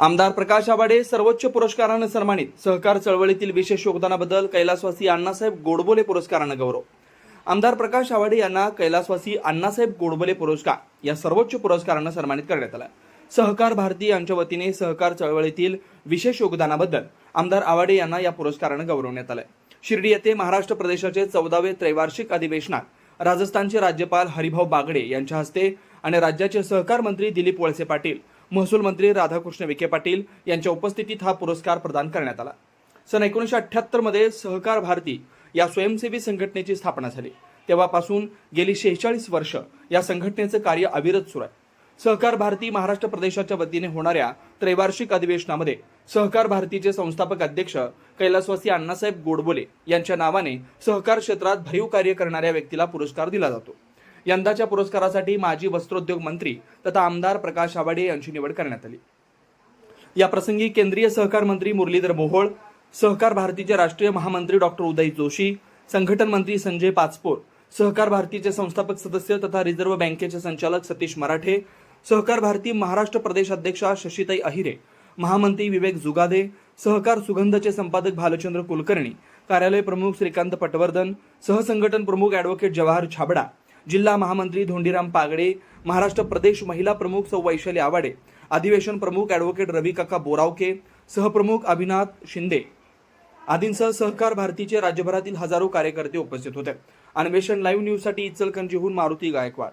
आमदार प्रकाश आवाडे सर्वोच्च पुरस्कारानं सन्मानित. सहकार चळवळीतील विशेष योगदानाबद्दल कैलासवासी अण्णासाहेब गोडबोले पुरस्कारानं गौरव. आमदार प्रकाश आवाडे यांना कैलासवासी अण्णासाहेब गोडबोले पुरस्कार या सर्वोच्च पुरस्कारानं सन्मानित करण्यात आला. सहकार भारती यांच्या वतीने सहकार चळवळीतील विशेष योगदानाबद्दल आमदार आवाडे यांना या पुरस्कारानं गौरवण्यात आलंय शिर्डी येथे महाराष्ट्र प्रदेशाचे चौदावे त्रैवार्षिक अधिवेशनात राजस्थानचे राज्यपाल हरिभाऊ बागडे यांच्या हस्ते आणि राज्याचे सहकार मंत्री दिलीप वळसे पाटील महसूल मंत्री राधाकृष्ण विखे पाटील यांच्या उपस्थितीत हा पुरस्कार प्रदान करण्यात आला. सन एकोणीसशे अठ्ठ्याहत्तरमध्ये सहकार भारती या स्वयंसेवी संघटनेची स्थापना झाली. तेव्हापासून गेली शेहेचाळीस वर्ष या संघटनेचं कार्य अविरत सुरू आहे. सहकार भारती महाराष्ट्र प्रदेशाच्या वतीने होणाऱ्या त्रैवार्षिक अधिवेशनामध्ये सहकार भारतीचे संस्थापक अध्यक्ष कैलासवासी अण्णासाहेब गोडबोले यांच्या नावाने सहकार क्षेत्रात भरीव कार्य करणाऱ्या व्यक्तीला पुरस्कार दिला जातो. यंदाच्या पुरस्कारासाठी माजी वस्त्रोद्योग मंत्री तथा आमदार प्रकाश आवाडे यांची निवड करण्यात आली. या प्रसंगी केंद्रीय सहकार मंत्री मुरलीधर मोहोळ सहकार भारतीचे राष्ट्रीय महामंत्री डॉक्टर उदय जोशी संघटन मंत्री संजय पाचपोर सहकार भारतीचे संस्थापक सदस्य तथा रिझर्व्ह बँकेचे संचालक सतीश मराठे सहकार भारती महाराष्ट्र प्रदेश अध्यक्षा शशीताई अहिरे महामंत्री विवेक जुगादे सहकार सुगंधचे संपादक भालचंद्र कुलकर्णी कार्यालय प्रमुख श्रीकांत पटवर्धन सहसंघटन प्रमुख ॲडव्होकेट जवाहर छाबडा जिल्हा महामंत्री धोंडीराम पागडे महाराष्ट्र प्रदेश महिला प्रमुख सौ वैशाली आवाडे अधिवेशन प्रमुख ॲडव्होकेट रविकाका बोरावके सहप्रमुख अभिनाथ शिंदे आदींसह सहकार भारतीचे राज्यभरातील हजारो कार्यकर्ते उपस्थित होते. अन्वेषण लाईव्ह न्यूजसाठी इचलकंजीहून मारुती गायकवाड.